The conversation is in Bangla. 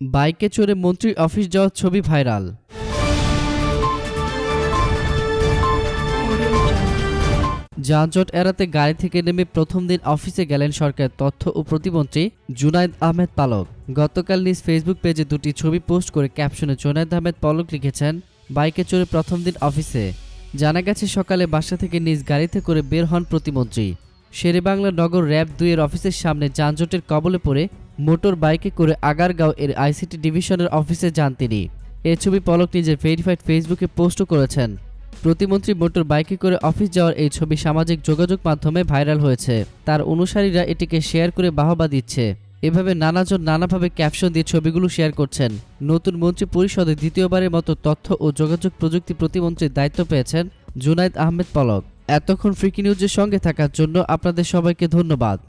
বাইকে চড়ে মন্ত্রীর অফিস যাওয়ার ছবি ভাইরাল। যানজট এড়াতে গাড়ি থেকে নেমে প্রথম দিন অফিসে গেলেন সরকারের তথ্য ও প্রতিমন্ত্রী জুনাইদ আহমেদ পালক। গতকাল নিজ ফেসবুক পেজে দুটি ছবি পোস্ট করে ক্যাপশনে জুনাইদ আহমেদ পালক লিখেছেন, বাইকে চড়ে প্রথম দিন অফিসে। জানা গেছে সকালে বাসা থেকে নিজ গাড়িতে করে বের হন প্রতিমন্ত্রী। শেরেবাংলা নগর র্যাব দুইয়ের অফিসের সামনে যানজটের কবলে পড়ে মোটর বাইকে করে আগারগাঁও এর আইসিটি ডিভিশনের অফিসে যান তিনি। এ ছবি পলক নিজের ভেরিফাইড ফেসবুকে পোস্টও করেছেন। প্রতিমন্ত্রী মোটর বাইকে করে অফিস যাওয়ার এই ছবি সামাজিক যোগাযোগ মাধ্যমে ভাইরাল হয়েছে। তার অনুসারীরা এটিকে শেয়ার করে বাহবা দিচ্ছে। এভাবে নানাজন নানাভাবে ক্যাপশন দিয়ে ছবিগুলো শেয়ার করছেন। নতুন মন্ত্রী পরিষদে দ্বিতীয়বারের মতো তথ্য ও যোগাযোগ প্রযুক্তি প্রতিমন্ত্রীর দায়িত্ব পেয়েছেন জুনাইদ আহমেদ পলক। এতক্ষণ ফ্রিকি নিউজের সঙ্গে থাকার জন্য আপনাদের সবাইকে ধন্যবাদ।